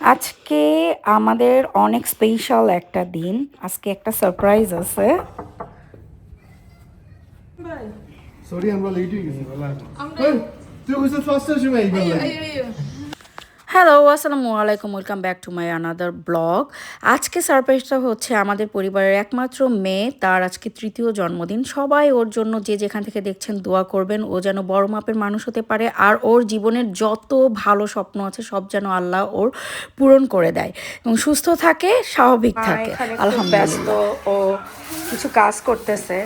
আজকে আমাদের অনেক স্পেশাল একটা দিন। আজকে একটা সারপ্রাইজ আছে। সরি আমরা লেট হয়ে গেছি তুই কিছু ফার্স্ট সময় হ্যালো আসসালামু আলাইকুম welcome back to my another blog. আজকে সারপ্রাইজটা হচ্ছে আমাদের পরিবারের একমাত্র মেয়ে তার আজকে তৃতীয় জন্মদিন। সবাই ওর জন্য যে যেখান থেকে দেখছেন দোয়া করবেন ও যেন বড় মাপের মানুষ হতে পারে আর ওর জীবনের যত ভালো স্বপ্ন আছে সব যেন আল্লাহ ওর পূরণ করে দেয়। এবং সুস্থ থাকে স্বাভাবিক থাকে। আলহামদুলিল্লাহ। ব্যস্ত ও কিছু কাজ করতেছে।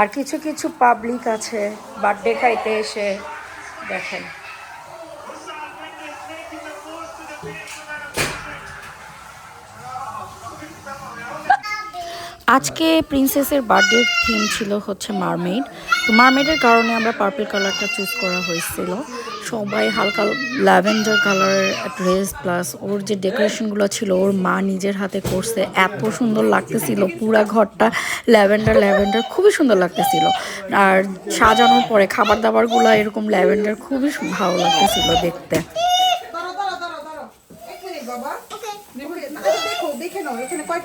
আর কিছু কিছু পাবলিক আছে বার্থডে খাইতে এসে দেখেন। আজকে প্রিন্সেসের বার্থডে থিম ছিল হচ্ছে মারমেড তো মারমেডের কারণে আমরা পার্পল কালারটা চুজ করা হয়েছিল। সবাই হালকা ল্যাভেন্ডার কালারের ড্রেস প্লাস ওর যে ডেকোরেশনগুলো ছিল ওর মা নিজের হাতে করছে এত সুন্দর লাগতেছিল পুরা ঘরটা ল্যাভেন্ডার ল্যাভেন্ডার খুবই সুন্দর লাগতেছিল। আর সাজানোর পরে খাবার দাবারগুলো এরকম ল্যাভেন্ডার খুবই ভালো লাগতেছিল দেখতে। দেখো দেখে নাও এখানে কয়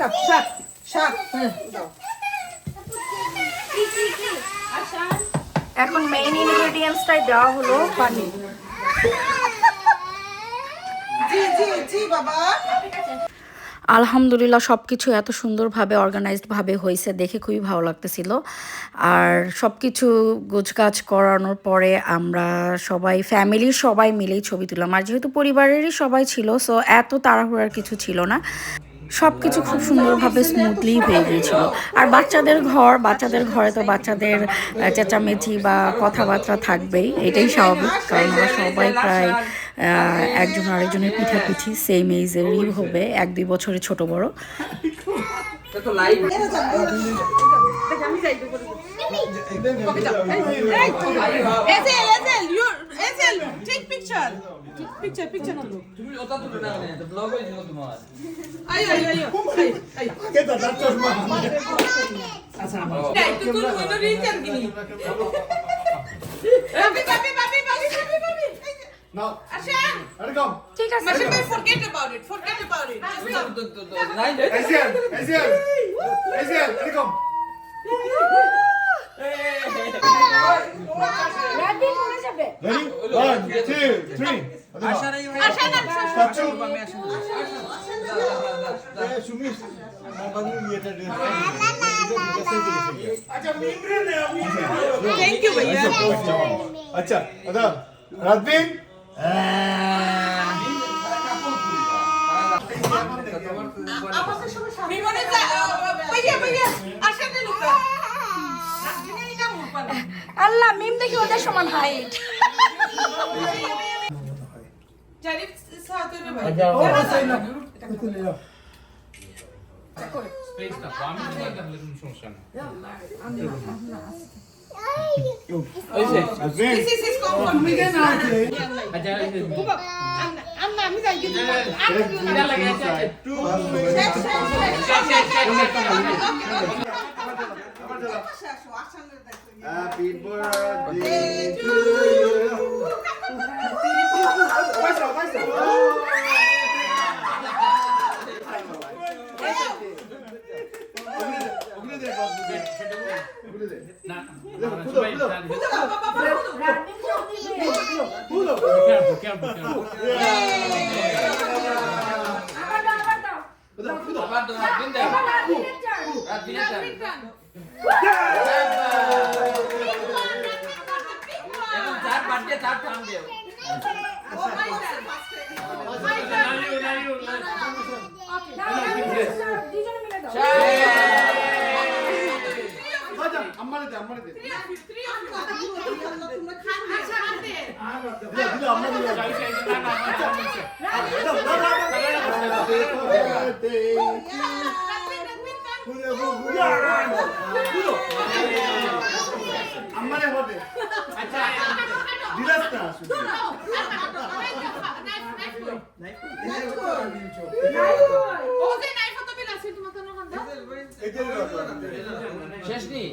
এখন মেইন ইনগ্রেডিয়েন্টসটাই দেওয়া হলো পানি। জি জি জি বাবা। আলহামদুলিল্লাহ সব কিছু এত সুন্দরভাবে অর্গানাইজডভাবে হয়েছে দেখে খুবই ভালো লাগতেছিল। আর সব কিছু গোছগাছ করানোর পরে আমরা সবাই ফ্যামিলির সবাই মিলেই ছবি তুললাম। আর যেহেতু পরিবারেরই সবাই ছিল সো এত তাড়াহুড়ার কিছু ছিল না। সব কিছু খুব সুন্দরভাবে স্মুথলি হয়ে গিয়েছিল। আর বাচ্চাদের ঘর বাচ্চাদের ঘরে তো বাচ্চাদের চেঁচামেচি বা কথাবার্তা থাকবেই এটাই স্বাভাবিক কারণ আমরা সবাই প্রায় একজন আরেকজনের পিঠাপিঠি সেম এইজেরই হবে এক দুই বছরের ছোট বড়। এজেল এজেল ইউ পিকচার পিকচার পিকচার তুমি ওটা তো না ব্লগ হয়ে তোমার। ঠিক আছে। forget about it forget about it তো তো তো নাই নাই এসিয়ান এসিয়ান এসিয়ান আরে কম রেডি ওয়ান টু থ্রি আশারাই ভাই আশান স্ট্যাচু আমি আসি সুমি থ্যাংক ইউ ভাইয়া আচ্ছা দাদা রাতবিন বিমনে যা ভাইয়া ভাইয়া আশান লুকা আল্লাহ মিম দেখি ওদের সমান হাইট জারিফ সাথে ভাই স্পেস না আমি তোমার তাহলে তুমি সমস্যা না রাতবিন This is his comfort place. আচ্ছা আম্মা আমি যাই কিন্তু এটা লাগে আছে টু হ্যাপি বার্থডে টু 안만해 버대. শেষ নি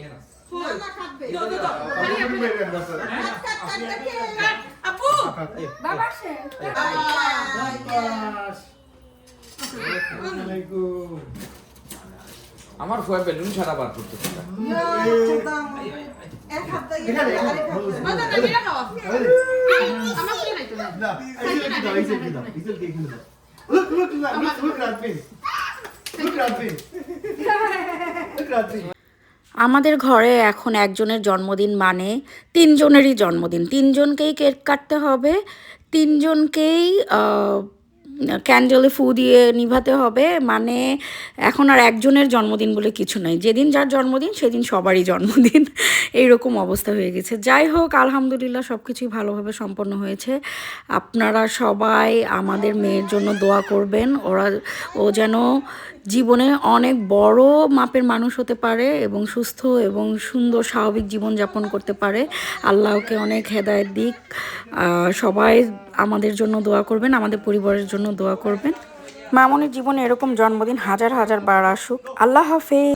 আপু বাবা আসসালামাইকুম আমার ফুয়া বেলুন ছাড়া বার করতে Radvin. আমাদের ঘরে এখন একজনের জন্মদিন মানে তিনজনেরই জন্মদিন। তিনজনকেই কেক কাটতে হবে। তিনজনকেই ক্যান্ডেলে ফু দিয়ে নিভাতে হবে মানে এখন আর একজনের জন্মদিন বলে কিছু নাই। যেদিন যার জন্মদিন, সেদিন সবারই জন্মদিন। এইরকম অবস্থা হয়ে গেছে। যাই হোক, আলহামদুলিল্লাহ সব কিছুই ভালোভাবে সম্পন্ন হয়েছে। আপনারা সবাই আমাদের মেয়ের জন্য দোয়া করবেন। ওরা, ও যেন জীবনে অনেক বড় মাপের মানুষ হতে পারে এবং সুস্থ এবং সুন্দর স্বাভাবিক জীবনযাপন করতে পারে। আল্লাহকে অনেক হেদায়েত দিক। সবাই আমাদের জন্য দোয়া করবেন, আমাদের পরিবারের জন্য দোয়া করবেন। মামনির জীবনে এরকম জন্মদিন হাজার হাজার বার আসুক। আল্লাহ হাফেজ।